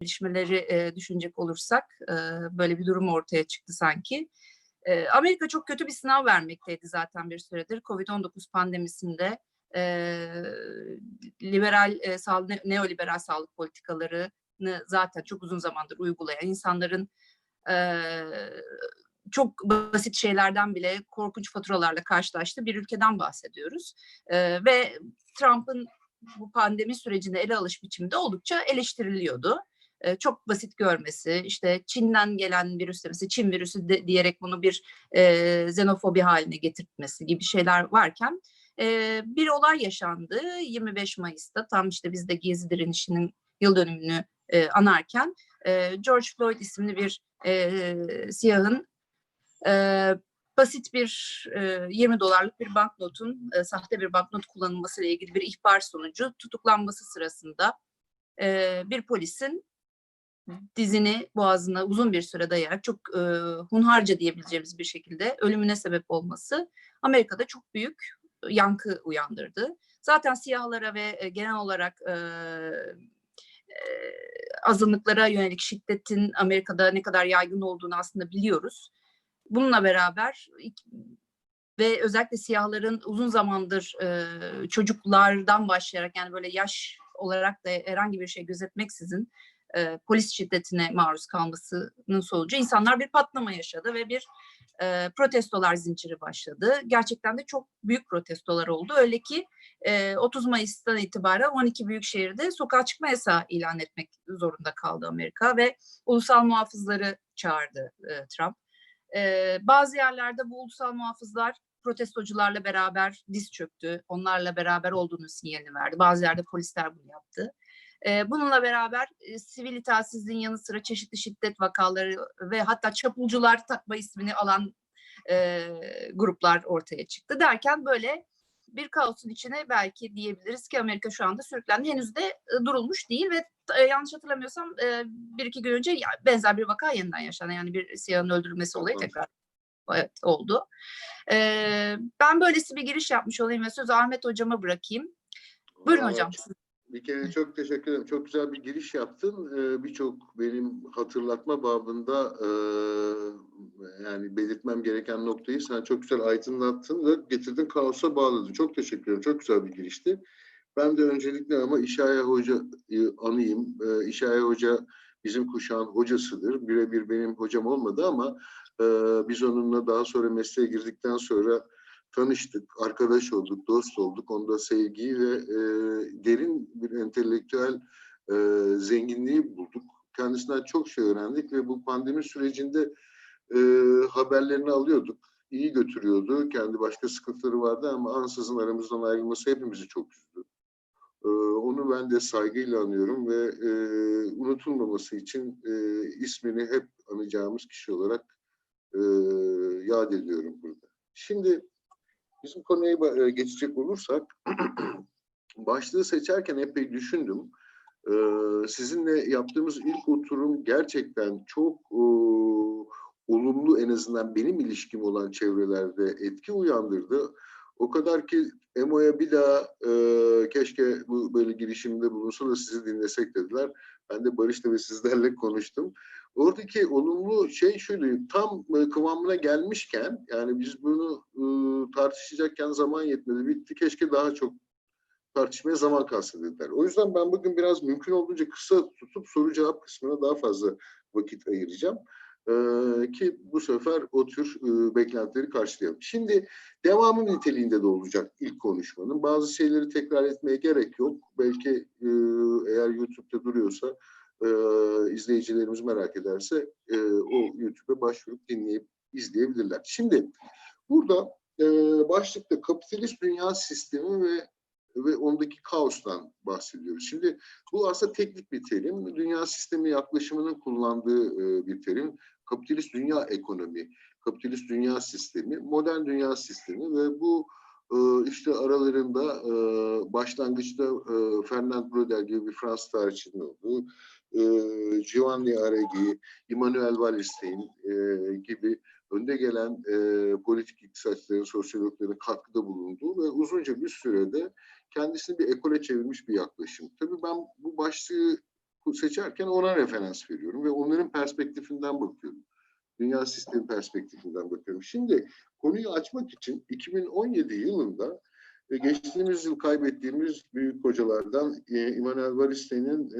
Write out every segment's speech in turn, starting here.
gelişmeleri e, düşünecek olursak e, böyle bir durum ortaya çıktı sanki. E, Amerika çok kötü bir sınav vermekteydi zaten bir süredir. Covid-19 pandemisinde e, liberal, e, sağ, ne- neoliberal sağlık politikalarını zaten çok uzun zamandır uygulayan insanların e, çok basit şeylerden bile korkunç faturalarla karşılaştığı bir ülkeden bahsediyoruz. E, ve Trump'ın bu pandemi sürecinde ele alış biçimi de oldukça eleştiriliyordu. Çok basit görmesi, işte Çin'den gelen virüs demesi, Çin virüsü de, diyerek bunu bir e, xenofobi haline getirtmesi gibi şeyler varken e, bir olay yaşandı 25 Mayıs'ta. Tam işte biz de Gezi direnişinin yıl dönümünü e, anarken e, George Floyd isimli bir e, siyahın e, basit bir e, 20 dolarlık bir banknotun e, sahte bir banknot kullanılması ile ilgili bir ihbar sonucu tutuklanması sırasında e, bir polisin dizini boğazına uzun bir süre dayayarak çok e, hunharca diyebileceğimiz bir şekilde ölümüne sebep olması Amerika'da çok büyük yankı uyandırdı. Zaten siyahlara ve e, genel olarak e, e, azınlıklara yönelik şiddetin Amerika'da ne kadar yaygın olduğunu aslında biliyoruz. Bununla beraber ve özellikle siyahların uzun zamandır e, çocuklardan başlayarak yani böyle yaş olarak da herhangi bir şey gözetmeksizin e, polis şiddetine maruz kalmasının sonucu insanlar bir patlama yaşadı ve bir e, protestolar zinciri başladı. Gerçekten de çok büyük protestolar oldu. Öyle ki e, 30 Mayıs'tan itibaren 12 büyük şehirde sokağa çıkma yasağı ilan etmek zorunda kaldı Amerika ve ulusal muhafızları çağırdı e, Trump. E, bazı yerlerde bu ulusal muhafızlar protestocularla beraber diz çöktü. Onlarla beraber olduğunu sinyalini verdi. Bazı yerde polisler bunu yaptı. E, bununla beraber e, sivil itaatsizliğin yanı sıra çeşitli şiddet vakaları ve hatta çapulcular takma ismini alan e, gruplar ortaya çıktı. Derken böyle bir kaosun içine belki diyebiliriz ki Amerika şu anda sürüklendi. Henüz de e, durulmuş değil ve e, yanlış hatırlamıyorsam e, bir iki gün önce ya, benzer bir vaka yeniden yaşandı. Yani bir siyahın öldürülmesi olayı Evet. tekrar evet, oldu. E, ben böylesi bir giriş yapmış olayım ve sözü Ahmet hocama bırakayım. Buyurun Vallahi hocam. Bir kere çok teşekkür ederim. Çok güzel bir giriş yaptın. Ee, Birçok benim hatırlatma babında e, yani belirtmem gereken noktayı sen çok güzel aydınlattın ve getirdin kaosa bağladın. Çok teşekkür ederim. Çok güzel bir girişti. Ben de öncelikle ama İşaya Hoca'yı anayım. Ee, İşaya Hoca bizim kuşağın hocasıdır. Birebir benim hocam olmadı ama e, biz onunla daha sonra mesleğe girdikten sonra tanıştık, arkadaş olduk, dost olduk. Onda sevgiyi ve e, derin bir entelektüel e, zenginliği bulduk. Kendisinden çok şey öğrendik ve bu pandemi sürecinde e, haberlerini alıyorduk. İyi götürüyordu. Kendi başka sıkıntıları vardı ama ansızın aramızdan ayrılması hepimizi çok üzdü. E, onu ben de saygıyla anıyorum ve e, unutulmaması için e, ismini hep anacağımız kişi olarak e, yad ediyorum burada. Şimdi Bizim konuya e, geçecek olursak, başlığı seçerken epey düşündüm. Ee, sizinle yaptığımız ilk oturum gerçekten çok e, olumlu en azından benim ilişkim olan çevrelerde etki uyandırdı. O kadar ki Emo'ya bir daha e, keşke bu böyle girişimde bulunsa da sizi dinlesek dediler. Ben de Barış'la ve sizlerle konuştum. Oradaki olumlu şey şuydu, tam e, kıvamına gelmişken, yani biz bunu e, tartışacakken zaman yetmedi, bitti. Keşke daha çok tartışmaya zaman kalsa dediler. O yüzden ben bugün biraz mümkün olduğunca kısa tutup soru cevap kısmına daha fazla vakit ayıracağım. E, ki bu sefer o tür beklentileri karşılayalım. Şimdi devamı niteliğinde de olacak ilk konuşmanın. Bazı şeyleri tekrar etmeye gerek yok. Belki eğer YouTube'da duruyorsa e, izleyicilerimiz merak ederse e, o YouTube'a başvurup dinleyip izleyebilirler. Şimdi burada e, başlıkta kapitalist dünya sistemi ve ve ondaki kaostan bahsediyoruz. Şimdi bu aslında teknik bir terim. Dünya sistemi yaklaşımının kullandığı e, bir terim. Kapitalist dünya ekonomi, kapitalist dünya sistemi, modern dünya sistemi ve bu e, işte aralarında e, başlangıçta e, Fernand Braudel gibi bir Fransız tarihçinin olduğu, e, Giovanni Arrighi, Immanuel Wallerstein e, gibi önde gelen e, politik iktisatçıların, sosyologların katkıda bulunduğu ve uzunca bir sürede kendisini bir ekole çevirmiş bir yaklaşım. Tabii ben bu başlığı seçerken ona referans veriyorum ve onların perspektifinden bakıyorum. Dünya sistemi perspektifinden bakıyorum. Şimdi konuyu açmak için 2017 yılında geçtiğimiz yıl kaybettiğimiz büyük hocalardan e, İmanuel Variste'nin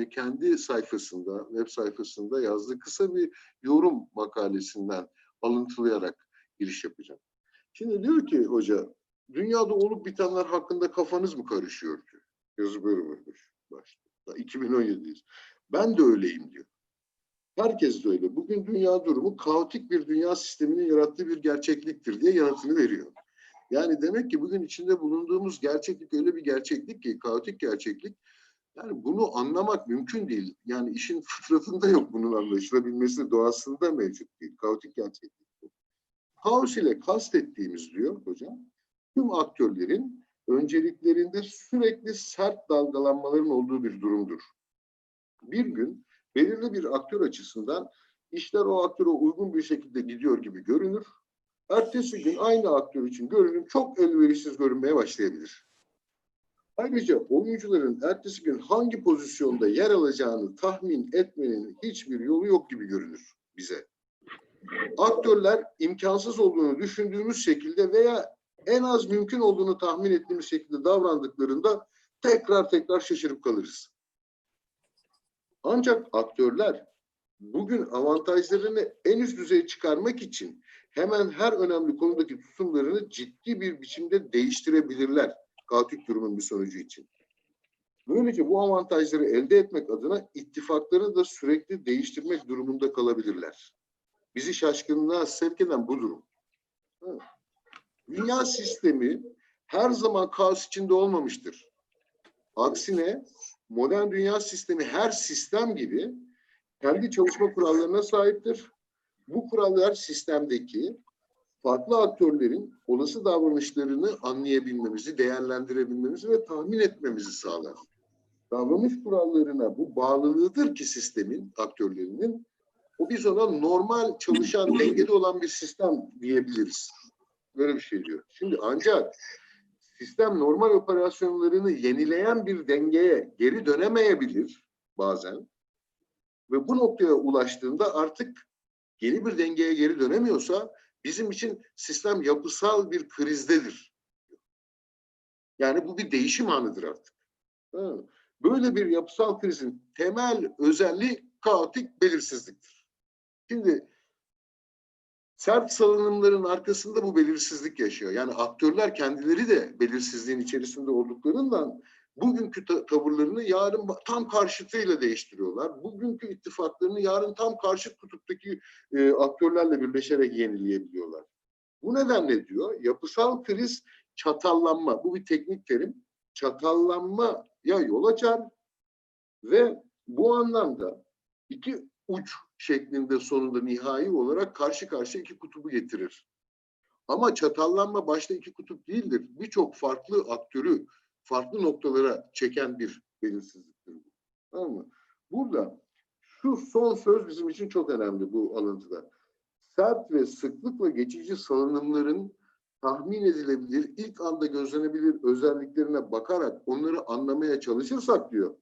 e, kendi sayfasında, web sayfasında yazdığı kısa bir yorum makalesinden alıntılayarak giriş yapacağım. Şimdi diyor ki hoca, dünyada olup bitenler hakkında kafanız mı karışıyor diyor. Yazı böyle başlıyor. Başta. 2017'yiz. Ben de öyleyim diyor. Herkes de öyle. Bugün dünya durumu kaotik bir dünya sisteminin yarattığı bir gerçekliktir diye yanıtını veriyor. Yani demek ki bugün içinde bulunduğumuz gerçeklik öyle bir gerçeklik ki, kaotik gerçeklik. Yani bunu anlamak mümkün değil. Yani işin fıtratında yok bunun anlaşılabilmesi, doğasında mevcut değil. Kaotik gerçeklik. Kaos ile kastettiğimiz diyor hocam, tüm aktörlerin önceliklerinde sürekli sert dalgalanmaların olduğu bir durumdur. Bir gün belirli bir aktör açısından işler o aktöre uygun bir şekilde gidiyor gibi görünür. Ertesi gün aynı aktör için görünüm çok elverişsiz görünmeye başlayabilir. Ayrıca oyuncuların ertesi gün hangi pozisyonda yer alacağını tahmin etmenin hiçbir yolu yok gibi görünür bize. Aktörler imkansız olduğunu düşündüğümüz şekilde veya en az mümkün olduğunu tahmin ettiğimiz şekilde davrandıklarında tekrar tekrar şaşırıp kalırız. Ancak aktörler bugün avantajlarını en üst düzeye çıkarmak için hemen her önemli konudaki tutumlarını ciddi bir biçimde değiştirebilirler kaotik durumun bir sonucu için. Böylece bu avantajları elde etmek adına ittifaklarını da sürekli değiştirmek durumunda kalabilirler. Bizi şaşkınlığa sevk eden bu durum. Dünya sistemi her zaman kaos içinde olmamıştır. Aksine modern dünya sistemi her sistem gibi kendi çalışma kurallarına sahiptir. Bu kurallar sistemdeki farklı aktörlerin olası davranışlarını anlayabilmemizi, değerlendirebilmemizi ve tahmin etmemizi sağlar. Davranış kurallarına bu bağlılığıdır ki sistemin, aktörlerinin, o biz ona normal çalışan, dengeli olan bir sistem diyebiliriz. Böyle bir şey diyor. Şimdi ancak sistem normal operasyonlarını yenileyen bir dengeye geri dönemeyebilir bazen. Ve bu noktaya ulaştığında artık yeni bir dengeye geri dönemiyorsa bizim için sistem yapısal bir krizdedir. Yani bu bir değişim anıdır artık. Böyle bir yapısal krizin temel özelliği kaotik belirsizliktir. Şimdi sert salınımların arkasında bu belirsizlik yaşıyor. Yani aktörler kendileri de belirsizliğin içerisinde olduklarından bugünkü ta- tavırlarını yarın tam karşıtıyla değiştiriyorlar. Bugünkü ittifaklarını yarın tam karşıt kutuptaki e, aktörlerle birleşerek yenileyebiliyorlar. Bu nedenle diyor yapısal kriz çatallanma. Bu bir teknik terim. Çatallanmaya yol açar ve bu anlamda iki uç şeklinde sonunda nihai olarak karşı karşıya iki kutubu getirir. Ama çatallanma başta iki kutup değildir. Birçok farklı aktörü farklı noktalara çeken bir belirsizliktir bu. Tamam mı? Burada şu son söz bizim için çok önemli bu alıntıda. Sert ve sıklıkla geçici salınımların tahmin edilebilir, ilk anda gözlenebilir özelliklerine bakarak onları anlamaya çalışırsak diyor.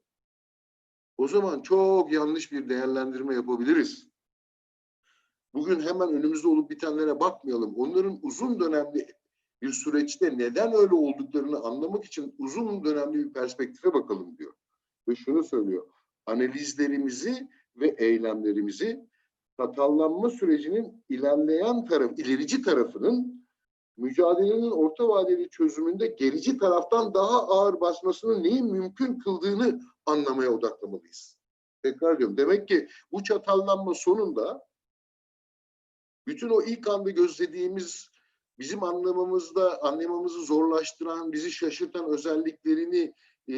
O zaman çok yanlış bir değerlendirme yapabiliriz. Bugün hemen önümüzde olup bitenlere bakmayalım. Onların uzun dönemli bir süreçte neden öyle olduklarını anlamak için uzun dönemli bir perspektife bakalım diyor. Ve şunu söylüyor. Analizlerimizi ve eylemlerimizi sakallanma sürecinin ilerleyen taraf, ilerici tarafının mücadelenin orta vadeli çözümünde gerici taraftan daha ağır basmasının neyin mümkün kıldığını anlamaya odaklamalıyız. Tekrar diyorum. Demek ki bu çatallanma sonunda bütün o ilk anda gözlediğimiz bizim anlamamızda anlamamızı zorlaştıran, bizi şaşırtan özelliklerini e,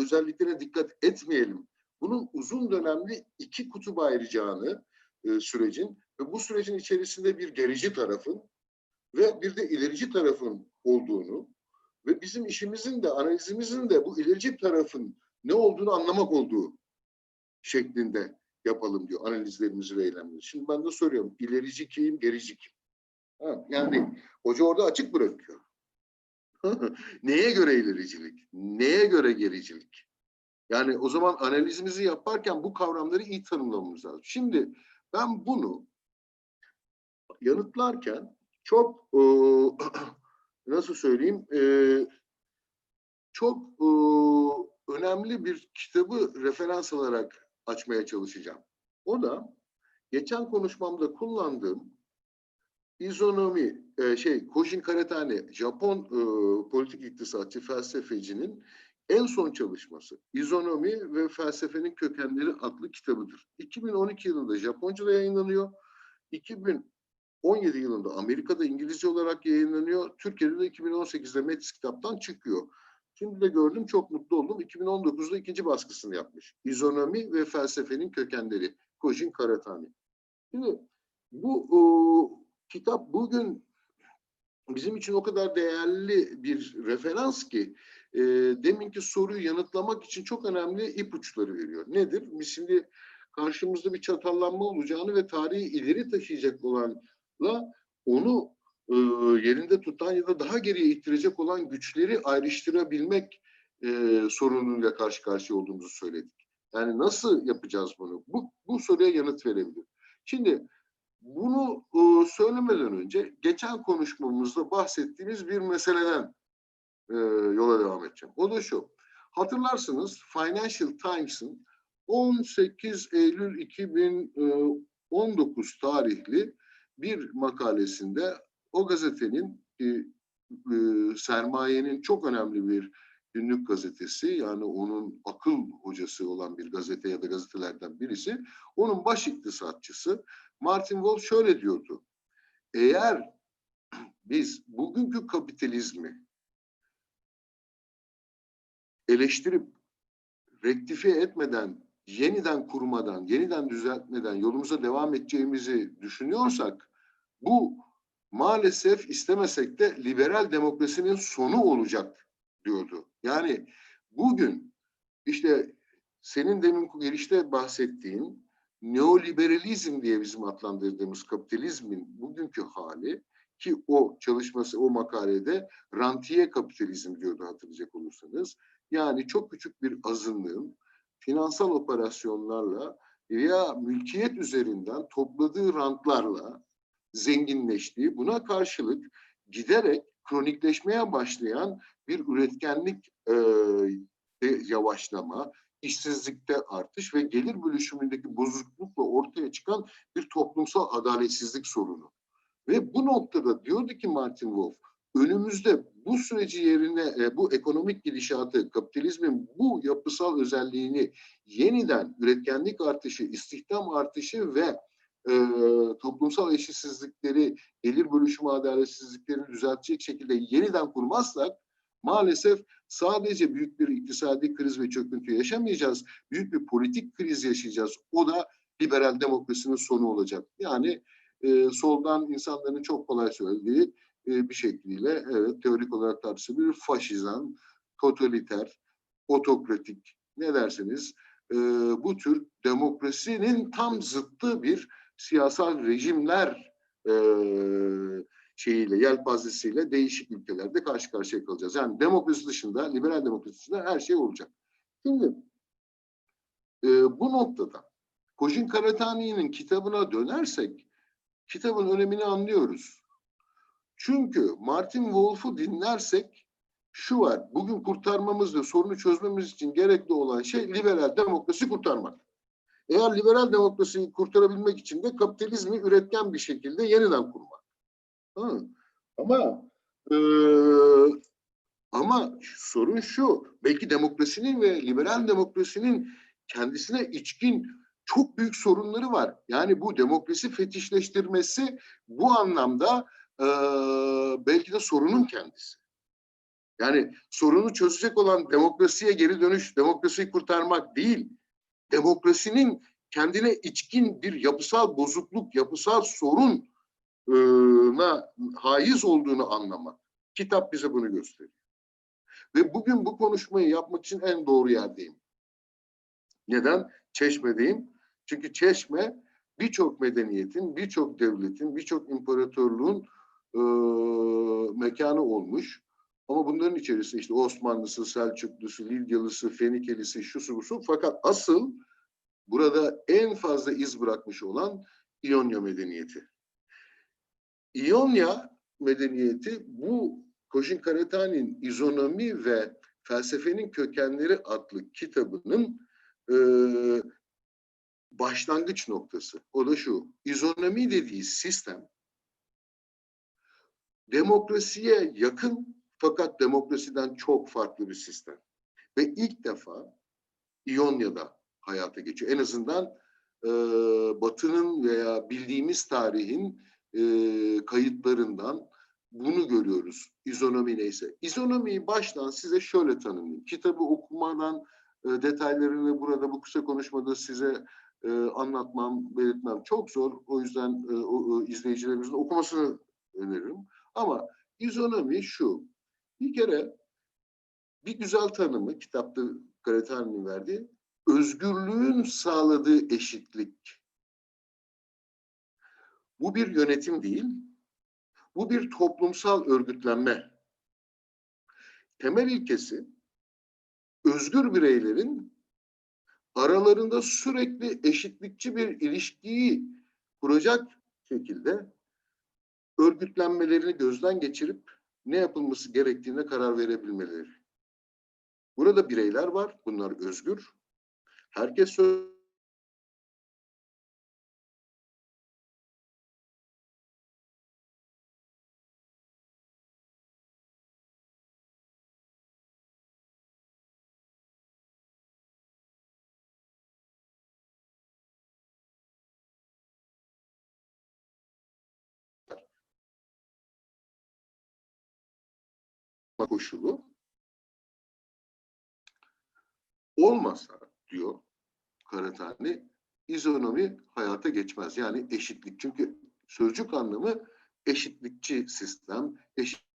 özelliklerine dikkat etmeyelim. Bunun uzun dönemli iki kutup ayıracağını e, sürecin ve bu sürecin içerisinde bir gerici tarafın ve bir de ilerici tarafın olduğunu ve bizim işimizin de analizimizin de bu ilerici tarafın ne olduğunu anlamak olduğu şeklinde yapalım diyor analizlerimizi ve eylemlerimizi. Şimdi ben de soruyorum ilerici kim, gerici kim? Yani hoca orada açık bırakıyor. Neye göre ilericilik? Neye göre gericilik? Yani o zaman analizimizi yaparken bu kavramları iyi tanımlamamız lazım. Şimdi ben bunu yanıtlarken çok e, nasıl söyleyeyim e, çok e, önemli bir kitabı referans alarak açmaya çalışacağım. O da geçen konuşmamda kullandığım izonomi e, şey Kojin Karatane Japon e, politik iktisatçı felsefecinin en son çalışması İzonomi ve Felsefenin Kökenleri adlı kitabıdır. 2012 yılında Japonca'da yayınlanıyor. 2017 yılında Amerika'da İngilizce olarak yayınlanıyor. Türkiye'de de 2018'de Metis kitaptan çıkıyor. Şimdi de gördüm çok mutlu oldum. 2019'da ikinci baskısını yapmış. İzonomi ve Felsefenin Kökenleri Kojin Karatani. Şimdi bu o, kitap bugün bizim için o kadar değerli bir referans ki e, deminki soruyu yanıtlamak için çok önemli ipuçları veriyor. Nedir? Biz şimdi karşımızda bir çatallanma olacağını ve tarihi ileri taşıyacak olanla onu e, yerinde tutan ya da daha geriye ittirecek olan güçleri ayrıştırabilmek e, sorunuyla karşı karşıya olduğumuzu söyledik. Yani nasıl yapacağız bunu? Bu, bu soruya yanıt verebilir. Şimdi bunu e, söylemeden önce geçen konuşmamızda bahsettiğimiz bir meseleden e, yola devam edeceğim. O da şu. Hatırlarsınız Financial Times'ın 18 Eylül 2019 tarihli bir makalesinde o gazetenin e, e, sermayenin çok önemli bir günlük gazetesi yani onun akıl hocası olan bir gazete ya da gazetelerden birisi onun baş iktisatçısı Martin Wolf şöyle diyordu. Eğer biz bugünkü kapitalizmi eleştirip rektifiye etmeden, yeniden kurmadan, yeniden düzeltmeden yolumuza devam edeceğimizi düşünüyorsak bu maalesef istemesek de liberal demokrasinin sonu olacak diyordu. Yani bugün işte senin demin girişte bahsettiğin neoliberalizm diye bizim adlandırdığımız kapitalizmin bugünkü hali ki o çalışması o makalede rantiye kapitalizm diyordu hatırlayacak olursanız. Yani çok küçük bir azınlığın finansal operasyonlarla veya mülkiyet üzerinden topladığı rantlarla zenginleştiği buna karşılık giderek kronikleşmeye başlayan bir üretkenlik e, yavaşlama, işsizlikte artış ve gelir bölüşümündeki bozuklukla ortaya çıkan bir toplumsal adaletsizlik sorunu. Ve bu noktada diyordu ki Martin Wolf, önümüzde bu süreci yerine e, bu ekonomik gidişatı, kapitalizmin bu yapısal özelliğini yeniden üretkenlik artışı, istihdam artışı ve e, toplumsal eşitsizlikleri, gelir bölüşümü adaletsizliklerini düzeltecek şekilde yeniden kurmazsak maalesef sadece büyük bir iktisadi kriz ve çöküntü yaşamayacağız. Büyük bir politik kriz yaşayacağız. O da liberal demokrasinin sonu olacak. Yani e, soldan insanların çok kolay söylediği e, bir şekliyle evet teorik olarak tartışılır faşizan, totaliter, otokratik ne derseniz e, bu tür demokrasinin tam zıttı bir siyasal rejimler e, şeyiyle, yelpazesiyle değişik ülkelerde karşı karşıya kalacağız. Yani demokrasi dışında, liberal demokrasi dışında her şey olacak. Şimdi e, bu noktada Kojin Karatani'nin kitabına dönersek kitabın önemini anlıyoruz. Çünkü Martin Wolf'u dinlersek şu var. Bugün kurtarmamız ve sorunu çözmemiz için gerekli olan şey liberal demokrasi kurtarmak. Eğer liberal demokrasiyi kurtarabilmek için de kapitalizmi üretken bir şekilde yeniden kurmak. Ha. Ama e, ama sorun şu. Belki demokrasinin ve liberal demokrasinin kendisine içkin çok büyük sorunları var. Yani bu demokrasi fetişleştirmesi bu anlamda e, belki de sorunun kendisi. Yani sorunu çözecek olan demokrasiye geri dönüş, demokrasiyi kurtarmak değil, demokrasinin kendine içkin bir yapısal bozukluk, yapısal soruna haiz olduğunu anlamak. Kitap bize bunu gösteriyor. Ve bugün bu konuşmayı yapmak için en doğru yerdeyim. Neden? Çeşme'deyim. Çünkü Çeşme birçok medeniyetin, birçok devletin, birçok imparatorluğun e, mekanı olmuş. Ama bunların içerisinde işte Osmanlısı, Selçuklusu, Lidyalısı, Fenikelisi, şusu busu. Fakat asıl burada en fazla iz bırakmış olan İonya medeniyeti. İonya medeniyeti bu Kojin Karatani'nin İzonomi ve Felsefenin Kökenleri adlı kitabının e, başlangıç noktası. O da şu, izonomi dediği sistem demokrasiye yakın fakat demokrasiden çok farklı bir sistem. Ve ilk defa İonya'da hayata geçiyor. En azından e, Batı'nın veya bildiğimiz tarihin e, kayıtlarından bunu görüyoruz. İzonomi neyse. İzonomiyi baştan size şöyle tanımlayayım. Kitabı okumadan e, detaylarını burada bu kısa konuşmada size e, anlatmam, belirtmem çok zor. O yüzden e, o, e, izleyicilerimizin okumasını öneririm. Ama izonomi şu. Bir kere bir güzel tanımı kitapta Karatani'nin verdiği özgürlüğün sağladığı eşitlik. Bu bir yönetim değil, bu bir toplumsal örgütlenme. Temel ilkesi özgür bireylerin aralarında sürekli eşitlikçi bir ilişkiyi kuracak şekilde örgütlenmelerini gözden geçirip ne yapılması gerektiğine karar verebilmeleri. Burada bireyler var, bunlar özgür. Herkes söz koşulu olmasa diyor Karatani izonomi hayata geçmez. Yani eşitlik. Çünkü sözcük anlamı eşitlikçi sistem, eşit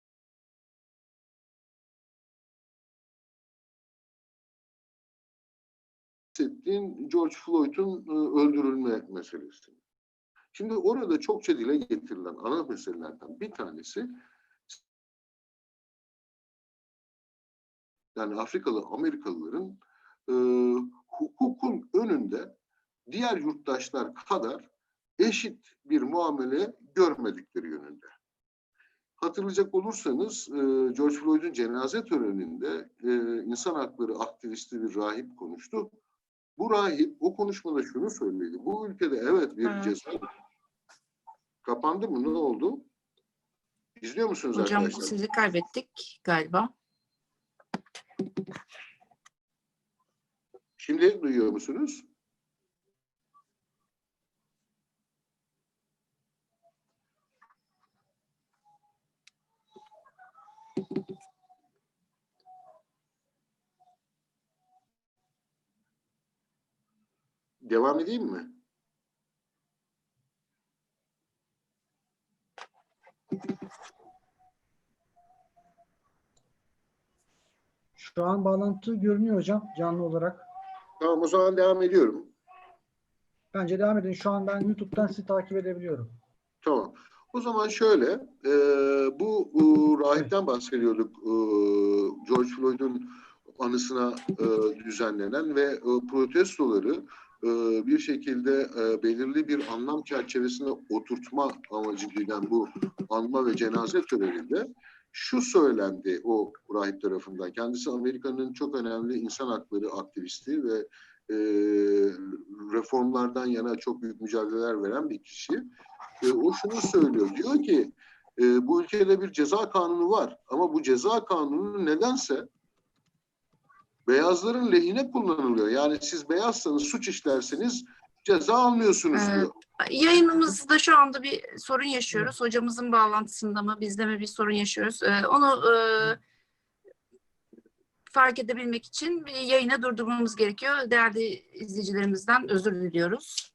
bahsettiğin George Floyd'un e, öldürülme meselesi. Şimdi orada çokça dile getirilen ana meselelerden bir tanesi yani Afrikalı Amerikalıların e, hukukun önünde diğer yurttaşlar kadar eşit bir muamele görmedikleri yönünde. Hatırlayacak olursanız e, George Floyd'un cenaze töreninde e, insan hakları aktivisti bir rahip konuştu. Bu rahip o konuşmada şunu söyledi. Bu ülkede evet bir Evet. ceza kapandı mı? Ne oldu? İzliyor musunuz Hocam arkadaşlar? sizi kaybettik galiba. Şimdi duyuyor musunuz? Devam edeyim mi? Şu an bağlantı görünüyor hocam canlı olarak. Tamam o zaman devam ediyorum. Bence devam edin. Şu an ben YouTube'dan sizi takip edebiliyorum. Tamam. O zaman şöyle, e, bu e, rahipten bahsediyorduk. E, George Floyd'un anısına e, düzenlenen ve e, protestoları e, bir şekilde e, belirli bir anlam çerçevesine oturtma amacı güden bu anma ve cenaze töreninde şu söylendi o rahip tarafından. Kendisi Amerika'nın çok önemli insan hakları aktivisti ve e, reformlardan yana çok büyük mücadeleler veren bir kişi. E, o şunu söylüyor. Diyor ki e, bu ülkede bir ceza kanunu var ama bu ceza kanunu nedense beyazların lehine kullanılıyor. Yani siz beyazsanız suç işlerseniz ceza almıyorsunuz Evet. diyor. Yayınımızda şu anda bir sorun yaşıyoruz. Hocamızın bağlantısında mı bizde mi bir sorun yaşıyoruz. Ee, onu e, fark edebilmek için bir yayını durdurmamız gerekiyor. Değerli izleyicilerimizden özür diliyoruz.